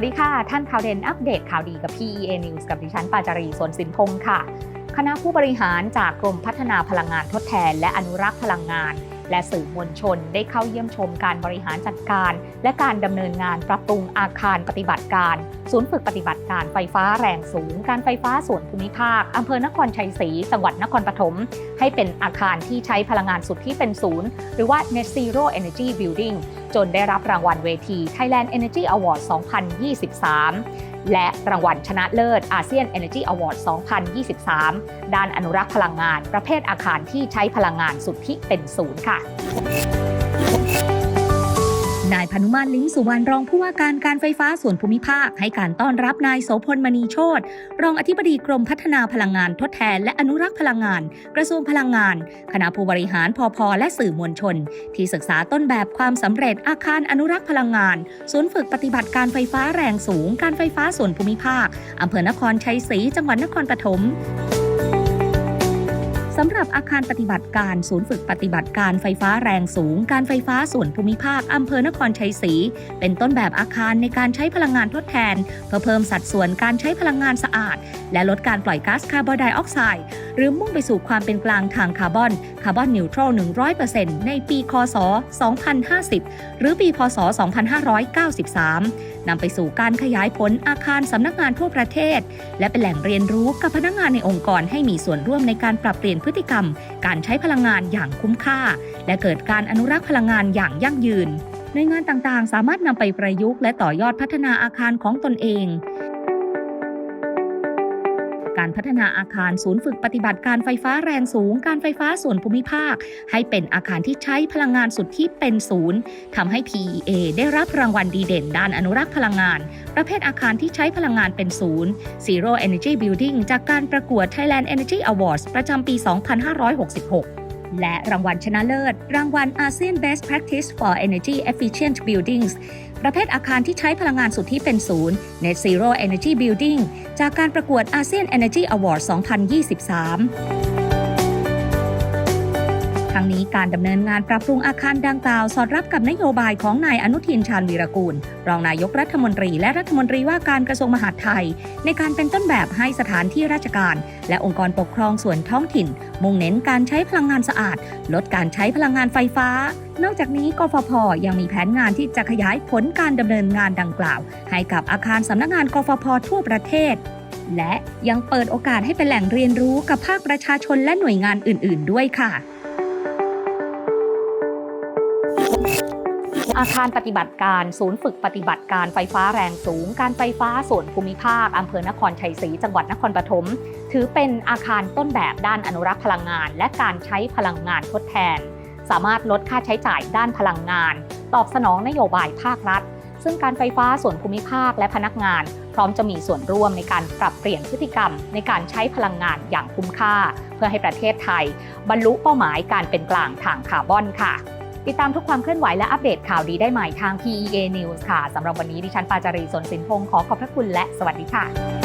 วัสดีค่ะ ท่านข่าวเด่นอัปเดตข่าวดีกับ PEA News กับดิฉันปาจารีสวนสินพงค์ค่ะ คณะผู้บริหารจากกรมพัฒนาพลังงานทดแทน และอนุรักษ์พลังงาน และสื่อมวลชนได้เข้าเยี่ยมชมการบริหารจัดการ และการดำเนินงานปรับปรุงอาคารปฏิบัติการ ศูนย์ฝึกปฏิบัติการไฟฟ้าแรงสูง การไฟฟ้าส่วนภูมิภาคอำเภอนครชัยศรีจังหวัดนครปฐมให้เป็นอาคารที่ใช้พลังงานสุดที่เป็นศูนย์ หรือว่า Net Zero Energy Building จนได้รับรางวัลเวที Thailand Energy Award 2023และรางวัลชนะเลิศอาเซียน Energy Award 2023 ด้านอนุรักษ์พลังงาน ประเภทอาคารที่ใช้พลังงานสุทธิเป็นศูนย์ค่ะ นายพนุมานลิงสุวรรณรองผู้ว่าการการไฟฟ้าส่วนภูมิภาค ให้การต้อนรับนายโสพลมณีโชตรองอธิบดีกรมพัฒนาพลังงานทดแทน และอนุรักษ์พลังงาน กระทรวงพลังงาน คณะผู้บริหารพอพอและสื่อมวลชน ที่ศึกษาต้นแบบความสำเร็จอาคารอนุรักษ์พลังงาน ศูนย์ฝึกปฏิบัติการไฟฟ้าแรงสูง การไฟฟ้าส่วนภูมิภาคอำเภอนครชัยศรีจังหวัดนครปฐม สำหรับอาคารปฏิบัติการศูนย์ฝึกปฏิบัติการไฟฟ้าแรงสูง การไฟฟ้าส่วนภูมิภาคอำเภอนครชัยศรีเป็นต้นแบบอาคารในการใช้พลังงานทดแทน เพื่อเพิ่มสัดส่วนการใช้พลังงานสะอาด และลดการปล่อยก๊าซคาร์บอนไดออกไซด์หรือมุ่งไปสู่ความเป็นกลางทางคาร์บอนคาร์บอนนิวทรัล100%ในปีคศ 2050 หรือปีพศ 2593นำไปสู่การขยายผลอาคารสำนักงานทั่วประเทศ และเป็นแหล่งเรียนรู้กับพนักงานในองค์กรให้มีส่วนร่วมในการปรับเปลี่ยนพฤฤติกรรม การใช้พลังงานอย่างคุ้มค่า และเกิดการอนุรักษ์พลังงานอย่างยั่งยืนหน่วยงานต่างๆ สามารถนำไปประยุกต์และต่อยอดพัฒนาอาคารของตนเอง การพัฒนาอาคารศูนย์ฝึกปฏิบัติการไฟฟ้าแรงสูง การไฟฟ้าส่วนภูมิภาค ให้เป็นอาคารที่ใช้พลังงานสุดที่เป็นศูนย์ทำให้ PEA ได้รับรางวัลดีเด่น ด้านอนุรักษ์พลังงาน ประเภทอาคารที่ใช้พลังงานเป็นศูนย์ Zero Energy Building จากการประกวด Thailand Energy Awards ประจำปี 2566และรางวัลชนะเลิศ รางวัล ASEAN Best Practice for Energy Efficient Buildings ประเภทอาคารที่ใช้พลังงานสุที่เป็นศูนย์ Net Zero Energy Building จากการประกวด ASEAN Energy Award 2023 ทั้งนี้การดำเนินงานปรับปรุงอาคารดังกล่าว สอดรับกับนโยบายของนายอนุทินชาญวีรกูล รองนายกรัฐมนตรี และรัฐมนตรีว่าการกระทรวงมหาดไทย ในการเป็นต้นแบบให้สถานที่ราชการ และองค์กรปกครองส่วนท้องถิ่น มุ่งเน้นการใช้พลังงานสะอาด ลดการใช้พลังงานไฟฟ้า นอกจากนี้กฟผยังมีแผนงานที่จะขยายผลการดำเนินงานดังกล่าว ให้กับอาคารสำนักงานกฟผทั่วประเทศและยังเปิดโอกาสให้เป็นแหล่งเรียนรู้กับภาคประชาชนและหน่วยงานอื่น ๆ ด้วยค่ะ อาคารปฏิบัติการ ศูนย์ฝึกปฏิบัติการไฟฟ้าแรงสูง การไฟฟ้าส่วนภูมิภาคอำเภอนครชัยศรีจังหวัดนครปฐมถือเป็นอาคารต้นแบบด้านอนุรักษ์พลังงาน และการใช้พลังงานทดแทน สามารถลดค่าใช้จ่ายด้านพลังงาน ตอบสนองนโยบายภาครัฐ ซึ่งการไฟฟ้าส่วนภูมิภาคและพนักงาน พร้อมจะมีส่วนร่วมในการปรับเปลี่ยนพฤติกรรม ในการใช้พลังงานอย่างคุ้มค่า เพื่อให้ประเทศไทย บรรลุเป้าหมายการเป็นกลางทางคาร์บอนค่ะ ติดตามทุกความเคลื่อนไหวและอัปเดตข่าวดีได้ใหม่ทาง PEA News ค่ะสำหรับวันนี้ดิฉันปาจารีสนสินพงศ์ขอขอบพระคุณและสวัสดีค่ะ